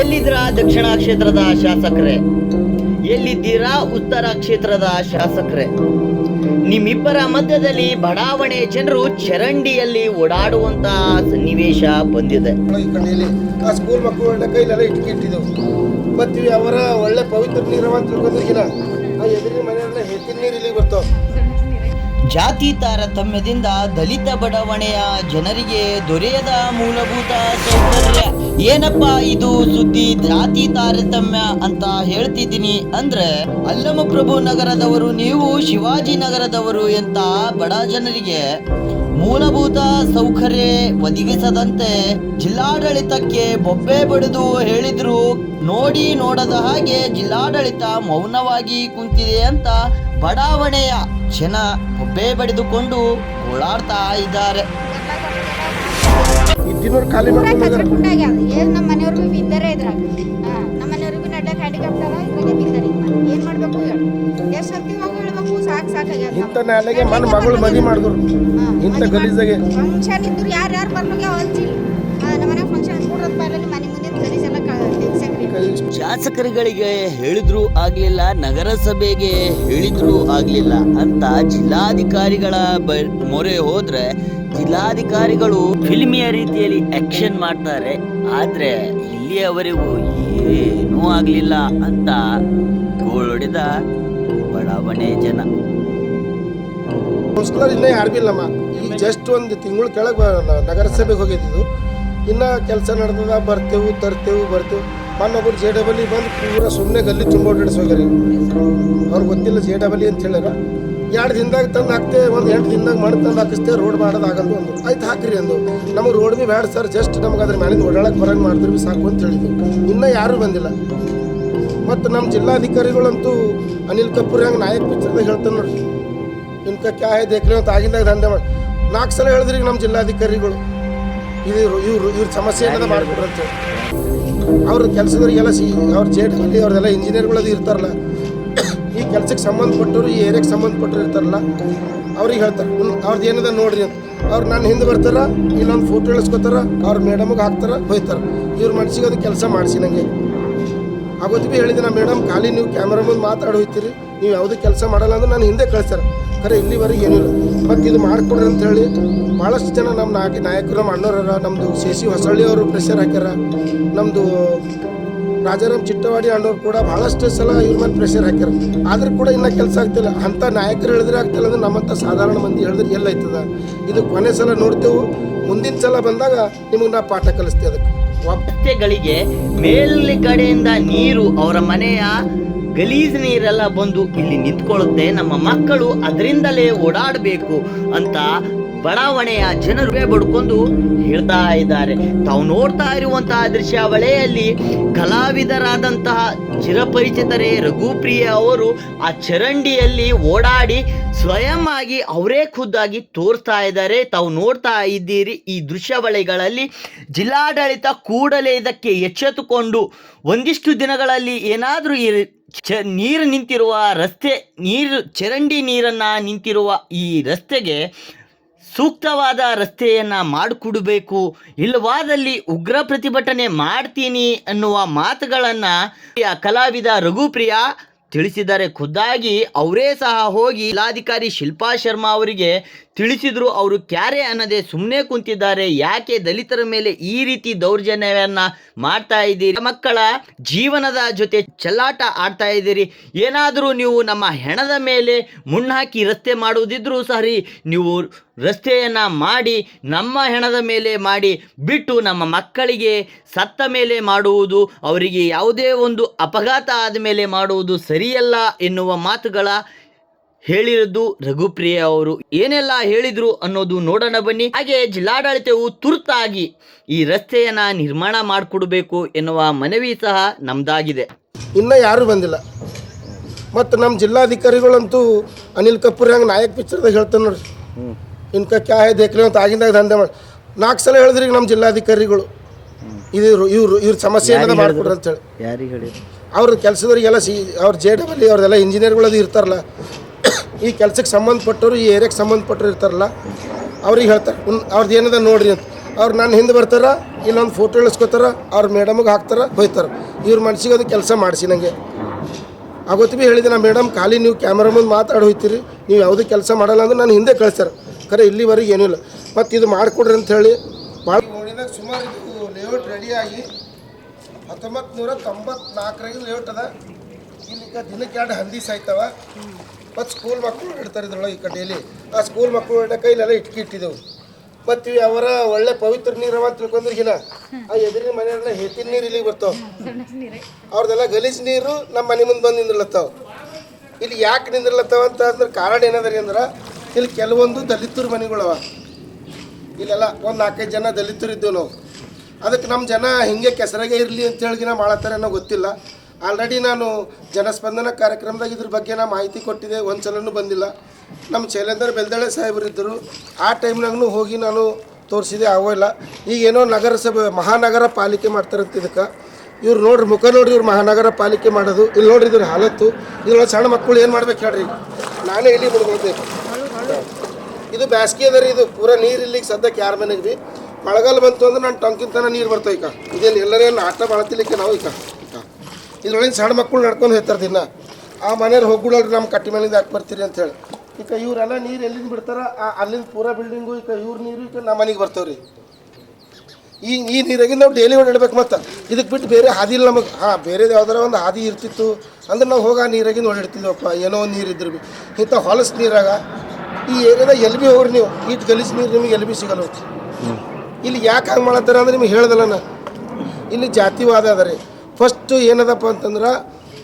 ಎಲ್ಲಿದ್ದೀರಾ ದಕ್ಷಿಣ ಕ್ಷೇತ್ರದ ಶಾಸಕರೇ? ಎಲ್ಲಿದ್ದೀರಾ ಉತ್ತರ ಕ್ಷೇತ್ರದ ಶಾಸಕರೇ? ನಿಮ್ಮಿಬ್ಬರ ಮಧ್ಯದಲ್ಲಿ ಬಡಾವಣೆ ಜನರು ಚರಂಡಿಯಲ್ಲಿ ಓಡಾಡುವಂತ ಸನ್ನಿವೇಶ ಬಂದಿದೆ. ಆ ಸ್ಕೂಲ್ ಮಕ್ಕಳು ಕೈಲೆಲ್ಲ ಮತ್ತು ಅವರ ಒಳ್ಳೆ ಪವಿತ್ರ ನೀರವ ಅಂತ ತಿಳ್ಕೊಂಡಿಗಿನ ಆ ಎದುರಿನ ಮನೆಯಲ್ಲ ಹೆಚ್ಚಿನ ನೀರು ಇಲ್ಲಿಗೆ ಬರ್ತಾವ. ಜಾತಿ ತಾರತಮ್ಯದಿಂದ ದಲಿತ ಬಡಾವಣೆಯ ಜನರಿಗೆ ದೊರೆಯದ ಮೂಲಭೂತ ಸೌಕರ್ಯ. ಏನಪ್ಪ ಇದು ಸುದ್ದಿ ಜಾತಿ ತಾರತಮ್ಯ ಅಂತ ಹೇಳ್ತಿದ್ದೀನಿ ಅಂದ್ರೆ, ಅಲ್ಲಮಪ್ರಭು ನಗರದವರು ನೀವು ಶಿವಾಜಿ ನಗರದವರು ಎಂತ ಬಡ ಜನರಿಗೆ ಮೂಲಭೂತ ಸೌಕರ್ಯ ಒದಗಿಸದಂತೆ ಜಿಲ್ಲಾಡಳಿತಕ್ಕೆ ಬೊಬ್ಬೆ ಬಡಿದು ಹೇಳಿದ್ರು, ನೋಡಿ ನೋಡದ ಹಾಗೆ ಜಿಲ್ಲಾಡಳಿತ ಮೌನವಾಗಿ ಕುಂತಿದೆ ಅಂತ ಬಡಾವಣೆಯ ಜನ ಒಬ್ಬೆ ಬಡಿದುಕೊಂಡು ಓಡಾಡ್ತಾ ಇದ್ದಾರೆ. ಇದ್ದಿನವ್ರು ಖಾಲಿ ಏನ್ ನಮ್ಮ ಮನೆಯವ್ರು ಇದ್ರಾಗ? ನಮ್ಮ ಮನೆಯವ್ರು ಬಿ ನಡ್ಲಕ್ ಹ್ಯಾಂಡಿಕ್ಯಾಪ್ಟಾರ ಇದ್ರಾಗೆ ಬಿದ್ದಾರೆ ಈಗ ಏನ್ ಮಾಡ್ಬೇಕು ಹೇಳು? ಎಷ್ಟ್ ಸರ್ತಿ ಹೋಗಿ ಹೇಳ್ಬೇಕು ಸಾಕ್ ಸಾಕಾಗ್ಯದ ಇಂಥ ನಾಲೆಗೆ ಮನ್ ಮಗಳು ಮದಿ ಮಾಡಿದ್ರು. ಇಂಥ ಗಲೀಜಾಗೆ. ಫಂಕ್ಷನ್ ಇದ್ರು ಯಾರು ನಮ್ಮ ಮನೆ ಫಂಕ್ಷನ್ ಕೂಡೋದ್ ಮನೆ ಮುಂದೆ ಗಲೀಜೆಲ್ಲ ಶಾಸಕರುಗಳಿಗೆ ಹೇಳಿದ್ರು ಆಗ್ಲಿಲ್ಲ, ನಗರಸಭೆಗೆ ಹೇಳಿದ್ರು ಆಗ್ಲಿಲ್ಲ ಅಂತ ಜಿಲ್ಲಾಧಿಕಾರಿಗಳ ಮೊರೆ ಹೋದ್ರೆ ಜಿಲ್ಲಾಧಿಕಾರಿಗಳು ಫಿಲ್ಮಿಯ ರೀತಿಯಲ್ಲಿ ಆಕ್ಷನ್ ಮಾಡ್ತಾರೆ, ಆದ್ರೆ ಇಲ್ಲಿಯವರೆಗೂ ಏನೂ ಆಗ್ಲಿಲ್ಲ ಅಂತ ಗೋಳೊಡೆದ ಬಡಾವಣೆ ಜನ. ಇಲ್ಲೇ ಯಾರು ಜಸ್ಟ್ ಒಂದು ತಿಂಗಳ ಕೆಳಗೆ ನಗರಸಭೆಗೆ ಹೋಗಿದ್ದು. ಇನ್ನ ಕೆಲಸ ನಡೆದದ, ಬರ್ತೇವು, ತರ್ತೇವು, ಬರ್ತೇವು. ಮನ್ನೊಬ್ಬರು ಜೆ ಡಬಲ್ ಬಂದು ಪೂರ ಸುಮ್ಮನೆ ಗಲ್ಲಿ ತುಂಬ ಓಡಾಡಿಸ್ ಹೋಗ್ಯಾರ ಅವ್ರಿಗೆ ಗೊತ್ತಿಲ್ಲ ಜೆ ಡಬಲ್ ಅಂತ ಹೇಳ್ಯಾರ ಎರಡು ದಿನದಾಗ ತಂದು ಹಾಕ್ತೇವೆ ಒಂದು ಎಂಟು ದಿನದಾಗ ಮಾಡಿ ತಂದು ಹಾಕಿಸ್ತೇವೆ ರೋಡ್ ಮಾಡೋದು ಆಗಲ್ಲ ಒಂದು ಆಯ್ತು ಹಾಕ್ರಿ ಅಂದು ನಮಗೆ ರೋಡ್ ಭೀ ಬೇಡ ಸರ್ ಜಸ್ಟ್ ನಮ್ಗೆ ಅದ್ರ ಮೇಲಿಂದ ಓಡಾಡಕ್ಕೆ ಬರಂಗೆ ಮಾಡಿದ್ರು ಭೀ ಸಾಕು ಅಂತ ಹೇಳಿದ್ವಿ ಇನ್ನೂ ಯಾರೂ ಬಂದಿಲ್ಲ. ಮತ್ತು ನಮ್ಮ ಜಿಲ್ಲಾಧಿಕಾರಿಗಳಂತೂ ಅನಿಲ್ ಕಪೂರ್ ಹೆಂಗೆ ನಾಯಕ್ ಪಿಕ್ಚರ್ದಾಗ ಹೇಳ್ತಾನೆ ನೋಡಿ ಇನ್ಕ ಕ್ಯಾ ಹೇ ದೇಖ್ರಿ ಅಂತ ಆಗಿಂದಾಗ ದಂಧೆ ಮಾಡಿ, ನಾಲ್ಕು ಸಲ ಹೇಳಿದ್ರಿ ನಮ್ಮ ಜಿಲ್ಲಾಧಿಕಾರಿಗಳು. ಇದು ಇವ್ರು ಇವ್ರ ಸಮಸ್ಯೆ ಮಾಡಿಬಿಟ್ರಂತೇಳಿ ಅಂತ ಹೇಳಿ. ಅವ್ರ ಕೆಲಸದವ್ರಿಗೆಲ್ಲ ಸಿ, ಅವ್ರ ಜೇಟ್ ಡಬ್ಲಿ ಅವ್ರದೆಲ್ಲ ಇಂಜಿನಿಯರ್ಗಳದು ಇರ್ತಾರಲ್ಲ. ಈ ಕೆಲಸಕ್ಕೆ ಸಂಬಂಧಪಟ್ಟವ್ರು, ಈ ಏರಿಯಾಗೆ ಸಂಬಂಧಪಟ್ಟರು ಇರ್ತಾರಲ್ಲ, ಅವ್ರಿಗೆ ಹೇಳ್ತಾರೆ. ಅವ್ರದ್ದು ಏನದ ನೋಡ್ರಿ ಅಂತ. ಅವ್ರು ನನ್ನ ಹಿಂದೆ ಬರ್ತಾರ, ಇಲ್ಲೊಂದು ಫೋಟೋ ಇಳಿಸ್ಕೊತಾರ, ಅವ್ರ ಮೇಡಮ್ಗೆ ಹಾಕ್ತಾರೆ, ಹೋಯ್ತಾರೆ. ಇವ್ರ ಮನ್ಸಿಗೆ ಅದು ಕೆಲಸ ಮಾಡಿಸಿ ನನಗೆ ಆಗೋದು ಭೀ ಹೇಳಿದೆ, ನಾ ಮೇಡಮ್, ಖಾಲಿ ನೀವು ಕ್ಯಾಮ್ರಾ ಮುಂದೆ ಮಾತಾಡಿ ಹೋಯ್ತೀರಿ. ನೀವು ಯಾವುದೇ ಕೆಲಸ ಮಾಡಲ್ಲ ಅಂದ್ರೆ ನಾನು ಹಿಂದೆ ಕಳಿಸ್ತಾರೆ. ಖರೆ, ಇಲ್ಲಿವರೆಗೆ ಏನಿಲ್ಲ. ಮತ್ತು ಇದು ಮಾಡಿಕೊಡ್ರಿ ಅಂತ ಹೇಳಿ ಭಾಳಷ್ಟು ಜನ ನಮ್ಮ ನಾಯಕ ನಾಯಕರು, ನಮ್ಮ ಅಣ್ಣವ್ರ ನಮ್ಮದು ಸಿ ಸಿ ಹೊಸಳ್ಳಿ ಅವರು ಪ್ರೆಷರ್ ಹಾಕ್ಯಾರ. ನಮ್ಮದು ರಾಜಾರಾಮ್ ಚಿಟ್ಟವಾಡಿ ಅಣ್ಣವ್ರು ಕೂಡ ಭಾಳಷ್ಟು ಸಲ ಇವ್ರ ಮೇಲೆ ಪ್ರೆಷರ್ ಹಾಕ್ಯಾರ. ಆದರೂ ಕೂಡ ಇನ್ನೂ ಕೆಲಸ ಆಗ್ತಿಲ್ಲ. ಅಂಥ ನಾಯಕರು ಹೇಳಿದ್ರೆ ಆಗ್ತಿಲ್ಲ ಅಂದ್ರೆ ನಮ್ಮಂಥ ಸಾಧಾರಣ ಮಂದಿ ಹೇಳಿದ್ರೆ ಎಲ್ಲ ಆಯ್ತದ? ಇದು ಕೊನೆ ಸಲ ನೋಡ್ತೇವೆ. ಮುಂದಿನ ಸಲ ಬಂದಾಗ ನಿಮಗೆ ನಾ ಪಾಠ ಕಲಿಸ್ತೀವಿ ಅದಕ್ಕೆ. ಒಪ್ಪೆಗಳಿಗೆ ಮೇಲ್ ಕಡೆಯಿಂದ ನೀರು ಅವರ ಮನೆಯ ಗಲೀಜ್ ನೀರೆಲ್ಲ ಬಂದು ಇಲ್ಲಿ ನಿಂತ್ಕೊಳ್ಳುತ್ತೆ. ನಮ್ಮ ಮಕ್ಕಳು ಅದರಿಂದಲೇ ಓಡಾಡಬೇಕು ಅಂತ ಬಡಾವಣೆಯ ಜನರು ಬಡ್ಕೊಂಡು ಹೇಳ್ತಾ ಇದ್ದಾರೆ. ತಾವು ನೋಡ್ತಾ ಇರುವಂತಹ ದೃಶ್ಯಾವಳಿಯಲ್ಲಿ ಕಲಾವಿದರಾದಂತಹ ಚಿರಪರಿಚಿತರೇ ರಘುಪ್ರಿಯ ಅವರು ಆ ಚರಂಡಿಯಲ್ಲಿ ಓಡಾಡಿ ಸ್ವಯಂ ಆಗಿ ಅವರೇ ಖುದ್ದಾಗಿ ತೋರಿಸ್ತಾ ಇದ್ದಾರೆ. ತಾವು ನೋಡ್ತಾ ಇದ್ದೀರಿ ಈ ದೃಶ್ಯಾವಳಿಗಳಲ್ಲಿ ಜಿಲ್ಲಾಡಳಿತ ಕೂಡಲೇ ಇದಕ್ಕೆ ಎಚ್ಚೆತ್ತುಕೊಂಡು ಒಂದಿಷ್ಟು ದಿನಗಳಲ್ಲಿ ಏನಾದರೂ ಈ ಚ ನೀರು ನಿಂತಿರುವ ರಸ್ತೆ, ನೀರು ಚರಂಡಿ ನೀರನ್ನು ನಿಂತಿರುವ ಈ ರಸ್ತೆಗೆ ಸೂಕ್ತವಾದ ರಸ್ತೆಯನ್ನು ಮಾಡಿಕೊಡಬೇಕು. ಇಲ್ಲವಾದಲ್ಲಿ ಉಗ್ರ ಪ್ರತಿಭಟನೆ ಮಾಡ್ತೀನಿ ಅನ್ನುವ ಮಾತುಗಳನ್ನು ಕಲಾವಿದ ರಘುಪ್ರಿಯ ತಿಳಿಸಿದ್ದಾರೆ. ಖುದ್ದಾಗಿ ಅವರೇ ಸಹ ಹೋಗಿ ಜಿಲ್ಲಾಧಿಕಾರಿ ಶಿಲ್ಪಾ ಶರ್ಮಾ ಅವರಿಗೆ ತಿಳಿಸಿದ್ರು ಅವರು ಕ್ಯಾರೆ ಅನ್ನದೆ ಸುಮ್ಮನೆ ಕುಂತಿದ್ದಾರೆ. ಯಾಕೆ ದಲಿತರ ಮೇಲೆ ಈ ರೀತಿ ದೌರ್ಜನ್ಯವನ್ನ ಮಾಡ್ತಾ ಇದ್ದೀರಿ? ಮಕ್ಕಳ ಜೀವನದ ಜೊತೆ ಚಲ್ಲಾಟ ಆಡ್ತಾ ಇದ್ದೀರಿ. ಏನಾದರೂ ನೀವು ನಮ್ಮ ಹೆಣದ ಮೇಲೆ ಮುಣ್ಣಾಕಿ ರಸ್ತೆ ಮಾಡುವುದಿದ್ರೂ ಸರಿ, ನೀವು ರಸ್ತೆಯನ್ನು ಮಾಡಿ, ನಮ್ಮ ಹೆಣದ ಮೇಲೆ ಮಾಡಿ, ಬಿಟ್ಟು ನಮ್ಮ ಮಕ್ಕಳಿಗೆ ಸತ್ತ ಮೇಲೆ ಮಾಡುವುದು, ಅವರಿಗೆ ಯಾವುದೇ ಒಂದು ಅಪಘಾತ ಆದ ಮೇಲೆ ಮಾಡುವುದು ಸರಿಯಲ್ಲ ಎನ್ನುವ ಮಾತುಗಳ ಹೇಳಿರೋದು ರಘುಪ್ರಿಯ ಅವರು. ಏನೆಲ್ಲ ಹೇಳಿದ್ರು ಅನ್ನೋದು ನೋಡೋಣ ಬನ್ನಿ. ಹಾಗೆ ಜಿಲ್ಲಾಡಳಿತವು ತುರ್ತಾಗಿ ಈ ರಸ್ತೆಯನ್ನ ನಿರ್ಮಾಣ ಮಾಡಿಕೊಡ್ಬೇಕು ಎನ್ನುವ ಮನವಿ ಸಹ ನಮ್ದಾಗಿದೆ. ಇನ್ನೂ ಯಾರು ಬಂದಿಲ್ಲ. ಮತ್ತು ನಮ್ಮ ಜಿಲ್ಲಾಧಿಕಾರಿಗಳಂತೂ ಅನಿಲ್ ಕಪೂರ್ ಹೆಂಗೆ ನಾಯಕ್ ಪಿಕ್ಚರ್ದಾಗ ಹೇಳ್ತಾನೆ ನೋಡ್ರಿ. ಇನ್ಕ ಕ್ಯಾ ದೇಖ್ರಿ ಅಂತ ಆಗಿಂದಾಗ ದಂಧೆ ಮಾಡಿ ನಾಲ್ಕು ಸಲ ಹೇಳಿದ್ರಿ ಈಗ ನಮ್ಮ ಜಿಲ್ಲಾಧಿಕಾರಿಗಳು. ಇದು ಇವ್ರು ಇವ್ರ ಸಮಸ್ಯೆ ಏನಾದ್ರು ಮಾಡ್ಕೊಡ್ರಿ ಅಂತ ಹೇಳಿ. ಯಾರಿಗೆ ಹೇಳಿದ್ರು? ಅವ್ರ ಕೆಲಸದವ್ರಿಗೆಲ್ಲ ಸಿ ಅವ್ರ ಜೆ ಡಬಲ್ ಅವ್ರದೆಲ್ಲ ಇಂಜಿನಿಯರ್ಗಳದು ಇರ್ತಾರಲ್ಲ. ಈ ಕೆಲಸಕ್ಕೆ ಸಂಬಂಧಪಟ್ಟವರು, ಈ ಏರಿಯಾಗೆ ಸಂಬಂಧಪಟ್ಟರು ಇರ್ತಾರಲ್ಲ, ಅವ್ರಿಗೆ ಹೇಳ್ತಾರೆ. ಅವ್ರದ್ದು ಏನದ ನೋಡ್ರಿ ಅಂತ. ಅವ್ರು ನನ್ನ ಹಿಂದೆ ಬರ್ತಾರ, ಇಲ್ಲೊಂದು ಫೋಟೋ ಇಳಿಸ್ಕೊತಾರ, ಅವ್ರ ಮೇಡಮ್ಗೆ ಹಾಕ್ತಾರ, ಹೋಯ್ತಾರೆ. ಇವ್ರ ಮನ್ಸಿಗೆ ಅದು ಕೆಲಸ ಮಾಡಿಸಿ ನನಗೆ ಆವತ್ತು ಭೀ ಹೇಳಿದೆ, ನಾ ಮೇಡಮ್ ಖಾಲಿ, ನೀವು ಕ್ಯಾಮ್ರಾ ಮುಂದೆ ಮಾತಾಡಿ ಹೋಯ್ತೀರಿ. ನೀವು ಯಾವುದೇ ಕೆಲಸ ಮಾಡಲ್ಲ ಅಂದ್ರೆ ನಾನು ಹಿಂದೆ ಕಳಿಸ್ತಾರೆ. ಖರೆ, ಇಲ್ಲಿವರೆಗೆ ಏನಿಲ್ಲ ಮತ್ತು ಇದು ಮಾಡಿಕೊಡ್ರಿ ಅಂತ ಹೇಳಿ ಭಾಳ ನೋಡಿದಾಗ ಸುಮಾರು ಲೇಔಟ್ ರೆಡಿಯಾಗಿ ಹತ್ತೊಂಬತ್ತು ನೂರ ತೊಂಬತ್ನಾಲ್ಕರಾಗಿ ಲೇಔಟ್ ಅದ. ಇಲ್ಲಿ ದಿನಕ್ಕೆ ಎರಡು ಹಂದಿ ಸಾಯ್ತಾವ. ಮತ್ತು ಸ್ಕೂಲ್ ಮಕ್ಕಳು ಇಡ್ತಾರೆ ಇದ್ರೊಳಗೆ ಈ ಕಡೆಯಲ್ಲಿ. ಆ ಸ್ಕೂಲ್ ಮಕ್ಕಳು ಇಡಕ್ಕೆ ಇಲ್ಲೆಲ್ಲ ಇಟ್ಕಿ ಇಟ್ಟಿದ್ದೆವು. ಮತ್ತು ಅವರ ಒಳ್ಳೆ ಪವಿತ್ರ ನೀರು ಅವ ತಿಳ್ಕೊಂಡ್ರೆ ಈಗಿನ ಆ ಎದುರಿನ ಮನೆಯಲ್ಲ ಹೆತ್ತಿನ ನೀರು ಇಲ್ಲಿಗೆ ಬರ್ತಾವ. ಅವ್ರದ್ದೆಲ್ಲ ಗಲೀಜು ನೀರು ನಮ್ಮ ಮನೆ ಮುಂದೆ ಬಂದು ನಿಂದಿರ್ಲತ್ತಾವ. ಇಲ್ಲಿ ಯಾಕೆ ನಿಂದಿರ್ಲತ್ತಾವ ಅಂತ ಅಂದ್ರೆ ಕಾರಣ ಏನದ ಅಂದ್ರೆ ಇಲ್ಲಿ ಕೆಲವೊಂದು ದಲಿತರ ಮನೆಗಳವ ಇಲ್ಲೆಲ್ಲ ಒಂದು ನಾಲ್ಕೈದು ಜನ ದಲಿತರು ಇದ್ದೇವೆ ನಾವು. ಅದಕ್ಕೆ ನಮ್ಮ ಜನ ಹಿಂಗೆ ಕೆಸರಾಗೆ ಇರಲಿ ಅಂತ ನಾವು ಮಾಡತ್ತಾರೆ ಅನ್ನೋ ಗೊತ್ತಿಲ್ಲ. ಆಲ್ರೆಡಿ ನಾನು ಜನಸ್ಪಂದನ ಕಾರ್ಯಕ್ರಮದಾಗ ಇದ್ರ ಬಗ್ಗೆ ನಾ ಮಾಹಿತಿ ಕೊಟ್ಟಿದೆ ಒಂದು ಸಲನೂ ಬಂದಿಲ್ಲ. ನಮ್ಮ ಶೈಲೇಂದ್ರ ಬೆಲ್ದಳೆ ಸಾಹೇಬರು ಇದ್ದರು ಆ ಟೈಮ್ನಾಗೂ ಹೋಗಿ ನಾನು ತೋರಿಸಿದೆ ಆಗೋಲ್ಲ ಈಗ ಏನೋ ನಗರಸಭೆ, ಮಹಾನಗರ ಪಾಲಿಕೆ ಮಾಡ್ತಾರಂತ ಇದಕ್ಕೆ. ಇವ್ರು ನೋಡ್ರಿ, ಮುಖ ನೋಡ್ರಿ, ಇವ್ರು ಮಹಾನಗರ ಪಾಲಿಕೆ ಮಾಡೋದು. ಇಲ್ಲಿ ನೋಡ್ರಿ, ಇದ್ರ ಹಾಲತ್ತು. ಇದ್ರೊಳಗೆ ಸಣ್ಣ ಮಕ್ಕಳು ಏನು ಮಾಡ್ಬೇಕು ಹೇಳ್ರಿ ನಾನೇ ಇಲ್ಲಿ ಮುಡ್ಕೊಳ್ಬೇಕು ಇದು ಬ್ಯಾಸ್ಗೆ ಅದ ರೀ ಇದು. ಪೂರ ನೀರು ಇಲ್ಲಿಗೆ ಸದ್ಯಕ್ಕೆ ಯಾರ ಮನೆಗೆ ರೀ ಮಳೆಗಾಲ ಬಂತು ಅಂದ್ರೆ ನಾನು ಟೊಂಕಿನ ನೀರು ಬರ್ತಾವೆ ಈಗ. ಇದೇನು ಎಲ್ಲರೇನು ಆಟ ಬಳತಿಲಿಕ್ಕೆ ನಾವು ಈಗ. ಇದ್ರೊಳಗಿನ ಸಣ್ಣ ಮಕ್ಕಳು ನಡ್ಕೊಂಡು ಹೋಗ್ತಾರೆ ದಿನ. ಆ ಮನೆಯವ್ರು ಹೋಗ್ಬಿಡಲ್ರಿ ನಮ್ಮ ಕಟ್ಟಿ ಮನೆಯಿಂದ ಯಾಕೆ ಬರ್ತೀರಿ ಅಂತೇಳಿ ಈಗ ಇವರೆಲ್ಲ ನೀರು ಎಲ್ಲಿಂದ ಬಿಡ್ತಾರ? ಆ ಅಲ್ಲಿಂದ ಪೂರ ಬಿಲ್ಡಿಂಗು ಈಗ ಇವ್ರ ನೀರು ಈಗ ನಮ್ಮ ಮನೆಗೆ ಬರ್ತಾವ್ರಿ. ಈ ಈ ನೀರಾಗಿ ನಾವು ಡೈಲಿ ಓಡಾಡ್ಬೇಕು ಮತ್ತು. ಇದಕ್ಕೆ ಬಿಟ್ಟು ಬೇರೆ ಹಾದಿ ಇಲ್ಲ ನಮಗೆ. ಹಾಂ ಬೇರೆದು ಯಾವ್ದಾರ ಒಂದು ಹಾದಿ ಇರ್ತಿತ್ತು. ಅಂದ್ರೆ ನಾವು ಹೋಗಿ ಆ ನೀರಾಗಿಂದ ಓಡಾಡ್ತಿದ್ವಪ್ಪ ಏನೋ ಒಂದು ನೀರು ಇದ್ರು ಭೀ ಇಂಥ ಹೊಲಸು ನೀರಾಗ ಈ ಏರಿಯಾದಾಗ ಎಲ್ಲಿ ಬಿ ಹೋಗ್ರಿ ನೀವು. ಇಟ್ಟು ಗಲೀಜು ನೀರು ನಿಮಗೆ ಎಲ್ಲಿ ಬಿ ಸಿಗಲ್ಲ ಇಲ್ಲಿ ಯಾಕೆ ಹಂಗೆ ಮಾಡತ್ತಾರ ಅಂದ್ರೆ ನಿಮಗೆ ಹೇಳ್ದಲ್ಲ ನಾ. ಇಲ್ಲಿ ಜಾತಿವಾದ ಅದ ರೀ. ಫಸ್ಟು ಏನದಪ್ಪ ಅಂತಂದ್ರೆ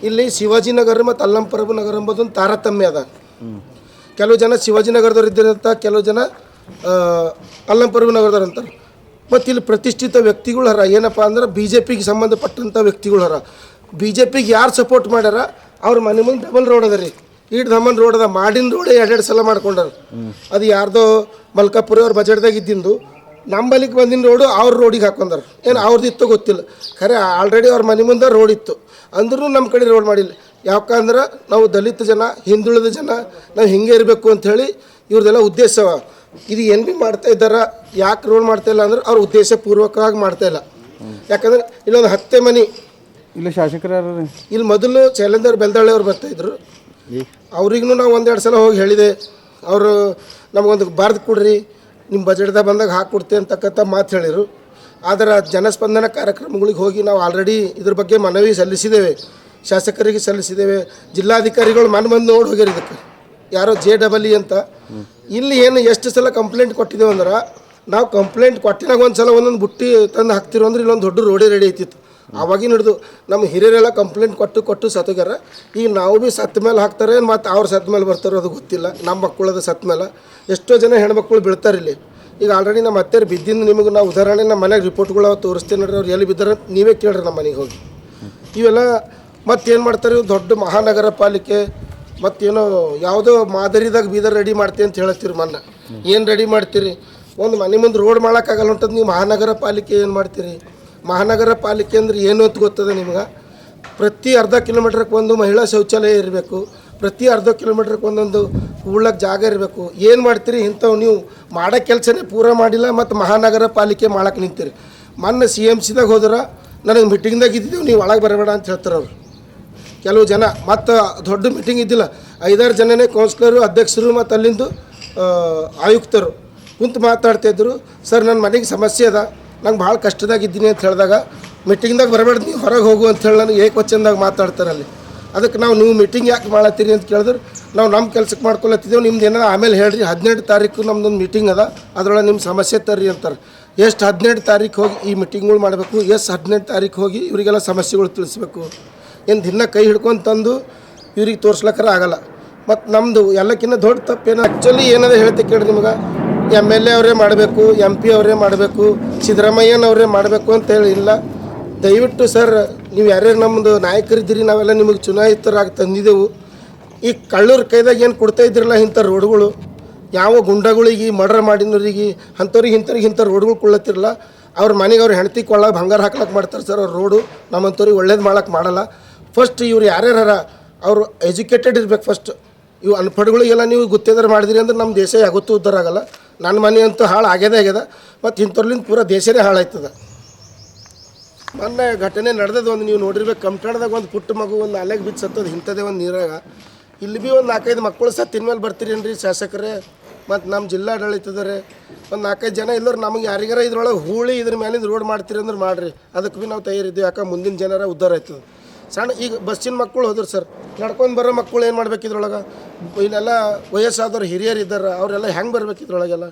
ಇಲ್ಲಿ ಶಿವಾಜಿನಗರ ಮತ್ತು ಅಲ್ಲಂಪರಬು ನಗರ ಎಂಬುದೊಂದು ತಾರತಮ್ಯ ಅದ. ಕೆಲವು ಜನ ಶಿವಾಜಿನಗರದವ್ರು ಇದ್ದಿರಂತ ಕೆಲವು ಜನ ಅಲ್ಲಂಪರಬು ನಗರದವ್ರು ಅಂತಾರೆ. ಮತ್ತು ಇಲ್ಲಿ ಪ್ರತಿಷ್ಠಿತ ವ್ಯಕ್ತಿಗಳು ಹರ. ಏನಪ್ಪ ಅಂದ್ರೆ ಬಿ ಜೆ ಪಿಗೆ ಸಂಬಂಧಪಟ್ಟಂಥ ವ್ಯಕ್ತಿಗಳು ಹರ. ಬಿ ಜೆ ಪಿಗೆ ಯಾರು ಸಪೋರ್ಟ್ ಮಾಡ್ಯಾರ ಅವ್ರ ಮನೆ ಮುಂದೆ ಡಬಲ್ ರೋಡ್ ಅದ ರೀ. ಈಟ್ ಧಮನ್ ರೋಡ್ ಅದ. ಮಾಡಿನ ರೋಡ್ ಎರಡೆರಡು ಸಲ ಮಾಡ್ಕೊಂಡಾರ. ಅದು ಯಾರ್ದೋ ಮಲ್ಕಾಪುರಿ ಅವ್ರ ಬಜೆಟ್ದಾಗ ಇದ್ದಿಂದು. ನಂಬಲಿಕ್ಕೆ ಬಂದಿನ ರೋಡು ಅವ್ರ ರೋಡಿಗೆ ಹಾಕೊಂಡಾರ. ಏನು ಅವ್ರದ್ದು ಇತ್ತು ಗೊತ್ತಿಲ್ಲ. ಖರೆ ಆಲ್ರೆಡಿ ಅವ್ರ ಮನೆ ಮುಂದೆ ರೋಡ್ ಇತ್ತು. ಅಂದ್ರೂ ನಮ್ಮ ಕಡೆ ರೋಡ್ ಮಾಡಿಲ್ಲ. ಯಾಕಂದ್ರೆ ನಾವು ದಲಿತ ಜನ ಹಿಂದುಳಿದ ಜನ ನಾವು ಹಿಂಗೆ ಇರಬೇಕು ಅಂಥೇಳಿ ಇವ್ರದ್ದೆಲ್ಲ ಉದ್ದೇಶವ ಇದು ಏನು ಭೀ ಮಾಡ್ತಾ ಇದ್ದಾರ ಯಾಕೆ ರೋಡ್ ಮಾಡ್ತಾ ಇಲ್ಲ ಅಂದ್ರೆ ಅವ್ರ ಉದ್ದೇಶ ಪೂರ್ವಕವಾಗಿ ಮಾಡ್ತಾ ಇಲ್ಲ. ಯಾಕಂದ್ರೆ ಇಲ್ಲೊಂದು ಹತ್ತೆ ಮನೆ. ಇಲ್ಲ ಶಾಸಕರು ಇಲ್ಲಿ ಮೊದಲು ಚೈಲೇಂದರ್ ಬೆಲ್ದಳ್ಳಿ ಅವ್ರು ಬರ್ತಾಯಿದ್ರು ಅವ್ರಿಗೂ ನಾವು ಒಂದೆರಡು ಸಲ ಹೋಗಿ ಹೇಳಿದೆ. ಅವರು ನಮಗೊಂದು ಬಾರ್ದು ಕೊಡ್ರಿ. ನಿಮ್ಮ ಬಜೆಟ್ದಾಗ ಬಂದಾಗ ಹಾಕ್ಕೊಡ್ತೆ ಅಂತಕ್ಕಂಥ ಮಾತು ಹೇಳಿದರು ಆದರೆ ಜನಸ್ಪಂದನ ಕಾರ್ಯಕ್ರಮಗಳಿಗೆ ಹೋಗಿ ನಾವು ಆಲ್ರೆಡಿ ಇದ್ರ ಬಗ್ಗೆ ಮನವಿ ಸಲ್ಲಿಸಿದ್ದೇವೆ. ಶಾಸಕರಿಗೆ ಸಲ್ಲಿಸಿದ್ದೇವೆ. ಜಿಲ್ಲಾಧಿಕಾರಿಗಳು ಮನ ಬಂದು ನೋಡಿ ಹೋಗ್ಯಾರ ಇದಕ್ಕೆ. ಯಾರೋ ಜೆ ಡಬಲ್ ಇ ಅಂತ. ಇಲ್ಲಿ ಏನು ಎಷ್ಟು ಸಲ ಕಂಪ್ಲೇಂಟ್ ಕೊಟ್ಟಿದ್ದೇವೆ ಅಂದ್ರೆ, ನಾವು ಕಂಪ್ಲೇಂಟ್ ಕೊಟ್ಟಿನಾಗ ಒಂದು ಸಲ ಒಂದೊಂದು ಬುಟ್ಟಿ ತಂದು ಹಾಕ್ತಿರೋ ಅಂದ್ರೆ ಇಲ್ಲೊಂದು ದೊಡ್ಡ ರೋಡೇ ರೆಡಿ ಐತಿತ್ತು. ಆವಾಗಿನ ಹಿಡಿದು ನಮ್ಮ ಹಿರಿಯರೆಲ್ಲ ಕಂಪ್ಲೇಂಟ್ ಕೊಟ್ಟು ಕೊಟ್ಟು ಸತ್ತೋಗ್ಯಾರ. ಈಗ ನಾವು ಭೀ ಸತ್ತ ಮೇಲೆ ಹಾಕ್ತಾರೆ ಮತ್ತು ಅವ್ರು ಸತ್ತ ಮೇಲೆ ಬರ್ತಾರೋ ಅದು ಗೊತ್ತಿಲ್ಲ. ನಮ್ಮ ಮಕ್ಕಳದು ಸತ್ತ ಮೇಲೆ. ಎಷ್ಟೋ ಜನ ಹೆಣ್ಮಕ್ಳು ಬೀಳ್ತಾರೆ ಇಲ್ಲಿ. ಈಗ ಆಲ್ರೆಡಿ ನಮ್ಮ ಅತ್ತೆಯರು ಬಿದ್ದಿಂದ ನಿಮಗೆ ನಾವು ಉದಾಹರಣೆ ನಮ್ಮ ಮನೆಗೆ ರಿಪೋರ್ಟ್ಗಳು ತೋರಿಸ್ತೀನಿ ನೋಡ್ರಿ, ಅವ್ರು ಎಲ್ಲಿ ಬಿದ್ದಾರ ನೀವೇ ಕೇಳ್ರಿ ನಮ್ಮ ಮನೆಗೆ ಹೋಗಿ. ಇವೆಲ್ಲ ಮತ್ತೇನು ಮಾಡ್ತಾರೆ ದೊಡ್ಡ ಮಹಾನಗರ ಪಾಲಿಕೆ ಮತ್ತೇನೋ ಯಾವುದೋ ಮಾದರಿದಾಗ ಬೀದರ್ ರೆಡಿ ಮಾಡ್ತೀವಿ ಅಂತ ಹೇಳ್ತೀರಿ ಮೊನ್ನೆ. ಏನು ರೆಡಿ ಮಾಡ್ತೀರಿ? ಒಂದು ಮನೆ ಮುಂದೆ ರೋಡ್ ಮಾಡೋಕ್ಕಾಗಲ್ಲ ಹೊಂಟದ್ದು ನೀವು ಮಹಾನಗರ ಪಾಲಿಕೆ ಏನು ಮಾಡ್ತೀರಿ? ಮಹಾನಗರ ಪಾಲಿಕೆ ಅಂದ್ರೆ ಏನು ಅಂತ ಗೊತ್ತದೆ ನಿಮ್ಗೆ? ಪ್ರತಿ ಅರ್ಧ ಕಿಲೋಮೀಟ್ರಿಗೆ ಒಂದು ಮಹಿಳಾ ಶೌಚಾಲಯ ಇರಬೇಕು, ಪ್ರತಿ ಅರ್ಧ ಕಿಲೋಮೀಟ್ರಿಗೆ ಒಂದೊಂದು ಉಳ್ಳಕ್ಕೆ ಜಾಗ ಇರಬೇಕು. ಏನು ಮಾಡ್ತೀರಿ ಇಂಥವು ನೀವು ಮಾಡೋ ಕೆಲಸನೇ ಪೂರ ಮಾಡಿಲ್ಲ ಮತ್ತು ಮಹಾನಗರ ಪಾಲಿಕೆ ಮಾಡಕ್ಕೆ ನಿಂತೀರಿ. ಮೊನ್ನೆ ಸಿ ಎಂ ಸಿದಾಗ ಹೋದ್ರೆ ನನಗೆ ಮೀಟಿಂಗ್ದಾಗ ಇದ್ದಿದ್ದೆವು ನೀವು ಒಳಗೆ ಬರಬೇಡ ಅಂತ ಹೇಳ್ತಾರೆ ಅವರು. ಕೆಲವು ಜನ ಮತ್ತು ದೊಡ್ಡ ಮೀಟಿಂಗ್ ಇದ್ದಿಲ್ಲ. ಐದಾರು ಜನನೇ ಕೌನ್ಸಿಲರು ಅಧ್ಯಕ್ಷರು ಮತ್ತು ಅಲ್ಲಿಂದು ಆಯುಕ್ತರು ಕುಂತು ಮಾತಾಡ್ತಾಯಿದ್ರು ಸರ್ ನನ್ನ ಮನೆಗೆ ಸಮಸ್ಯೆ ಅದ. ನಂಗೆ ಭಾಳ ಕಷ್ಟದಾಗಿದ್ದೀನಿ ಅಂತ ಹೇಳಿದಾಗ ಮೀಟಿಂಗ್ದಾಗ ಬರಬೇಡ ನೀವು ಹೊರಗೆ ಹೋಗು ಅಂತ ಹೇಳಿ ನನಗೆ ಏಕವಚನದಾಗ ಮಾತಾಡ್ತಾರೆ ಅಲ್ಲಿ. ಅದಕ್ಕೆ ನಾವು ನೀವು ಮೀಟಿಂಗ್ ಯಾಕೆ ಮಾಡತ್ತೀರಿ ಅಂತ ಕೇಳಿದ್ರೆ, ನಾವು ನಮ್ಮ ಕೆಲ್ಸಕ್ಕೆ ಮಾಡ್ಕೊಳತ್ತಿದ್ದೇವೆ, ನಿಮ್ದು ಏನಾರ ಆಮೇಲೆ ಹೇಳ್ರಿ, ಹದಿನೆಂಟು ತಾರೀಕು ನಮ್ದೊಂದು ಮೀಟಿಂಗ್ ಅದ, ಅದರೊಳಗೆ ನಿಮ್ಮ ಸಮಸ್ಯೆ ತರ್ರಿ ಅಂತಾರೆ. ಎಷ್ಟು ಹದಿನೆಂಟು ತಾರೀಕು ಹೋಗಿ ಈ ಮೀಟಿಂಗ್ಗಳು ಮಾಡಬೇಕು, ಎಷ್ಟು ಹದಿನೆಂಟು ತಾರೀಕು ಹೋಗಿ ಇವರಿಗೆಲ್ಲ ಸಮಸ್ಯೆಗಳು ತಿಳಿಸ್ಬೇಕು. ಏನು ದಿನ ಕೈ ಹಿಡ್ಕೊಂಡು ತಂದು ಇವ್ರಿಗೆ ತೋರ್ಸ್ಲಕ್ಕರ ಆಗಲ್ಲ. ಮತ್ತು ನಮ್ಮದು ಎಲ್ಲಕ್ಕಿಂತ ದೊಡ್ಡ ತಪ್ಪೇನು ಆ್ಯಕ್ಚುಲಿ ಏನದ ಹೇಳ್ತೆ ಕೇಳಿ ನಿಮ್ಗೆ. ಎಂ ಎಲ್ ಎ ಅವರೇ ಮಾಡಬೇಕು ಎಂ ಪಿ ಅವರೇ ಮಾಡಬೇಕು, ಸಿದ್ದರಾಮಯ್ಯನವರೇ ಮಾಡಬೇಕು ಅಂತ ಹೇಳಿ ಇಲ್ಲ. ದಯವಿಟ್ಟು ಸರ್, ನೀವು ಯಾರ್ಯಾರು ನಮ್ಮದು ನಾಯಕರಿದ್ದೀರಿ, ನಾವೆಲ್ಲ ನಿಮಗೆ ಚುನಾಯಿತರಾಗಿ ತಂದಿದ್ದೆವು ಈ ಕಳ್ಳೂರ ಕೈದಾಗ ಏನು ಕೊಡ್ತಾ ಇದ್ರಲ್ಲ ಇಂಥ ರೋಡ್ಗಳು? ಯಾವ ಗುಂಡಗಳಿಗೆ ಮರ್ಡರ್ ಮಾಡಿನವ್ರಿಗೆ, ಅಂಥವ್ರಿಗೆ, ಇಂಥವ್ರಿಗೆ ಇಂಥ ರೋಡ್ಗಳು ಕೊಡ್ಲತ್ತಿರಲ್ಲ. ಅವ್ರ ಮನೆಗೆ ಅವ್ರು ಹೆಂಡತಿ ಕೊಳ್ಳ, ಬಂಗಾರ ಹಾಕ್ಲಕ್ಕೆ ಮಾಡ್ತಾರೆ ಸರ್ ಅವ್ರ ರೋಡು. ನಮ್ಮಂಥವ್ರಿಗೆ ಒಳ್ಳೇದು ಮಾಡೋಕ್ಕೆ ಮಾಡಲ್ಲ. ಫಸ್ಟ್ ಇವ್ರು ಯಾರ್ಯಾರ ಅವರು ಎಜುಕೇಟೆಡ್ ಇರಬೇಕು ಫಸ್ಟ್ ಇವು ಅನ್ಪಡ್ಗಳಿಗೆಲ್ಲ ನೀವು ಗುತ್ತೇದಾರ ಮಾಡಿದಿರಿ ಅಂದ್ರೆ ನಮ್ಮ ದೇಶ ಯಾವತ್ತೂ ಉದ್ಧಾರ ಆಗಲ್ಲ. ನನ್ನ ಮನೆ ಅಂತೂ ಹಾಳು ಆಗ್ಯದೇ ಆಗ್ಯದ. ಮತ್ತು ಇಂಥವ್ರಲಿಂದ ಪೂರ ದೇಶನೇ ಹಾಳಾಯ್ತದ. ಮೊನ್ನೆ ಘಟನೆ ನಡೆದದ ಒಂದು ನೀವು ನೋಡಿರ್ಬೇಕು. ಕಂಪ್ಟಾಡ್ದಾಗ ಒಂದು ಪುಟ್ಟ ಮಗು ಒಂದು ಅಲೆಗೆ ಬಿದ್ದು ಸತ್ತದ ಇಂಥದೇ ಒಂದು ನೀರಾಗ. ಇಲ್ಲಿ ಭೀ ಒಂದು ನಾಲ್ಕೈದು ಮಕ್ಕಳು ಸತ್ತಿನ ಮೇಲೆ ಬರ್ತೀರೇನ್ರಿ ಶಾಸಕರೇ? ಮತ್ತು ನಮ್ಮ ಜಿಲ್ಲಾಡಳಿತದರೆ? ಒಂದು ನಾಲ್ಕೈದು ಜನ ಇಲ್ಲರು ನಮಗೆ ಯಾರಿಗಾರ ಇದ್ರೊಳಗೆ ಹೂಳಿ ಇದ್ರ ಮೇಲಿಂದ ರೋಡ್ ಮಾಡ್ತೀರಿ ಅಂದ್ರೆ ಮಾಡಿರಿ. ಅದಕ್ಕೆ ಭೀ ನಾವು ತಯಾರಿದ್ದೀವಿ. ಯಾಕೆ ಮುಂದಿನ ಜನರ ಉದ್ಧಾರ ಆಯ್ತದ. ಸಣ್ಣ ಈಗ ಬಸ್ಸಿನ ಮಕ್ಕಳು ಹೋದ್ರು ಸರ್. ನಡ್ಕೊಂಡು ಬರೋ ಮಕ್ಕಳು ಏನು ಮಾಡ್ಬೇಕು ಇದ್ರೊಳಗೆ? ಇಲ್ಲೆಲ್ಲ ವಯಸ್ಸಾದವ್ರು ಹಿರಿಯರು ಇದ್ದಾರೆ ಅವರೆಲ್ಲ ಹೆಂಗೆ ಬರ್ಬೇಕು ಇದ್ರೊಳಗೆಲ್ಲ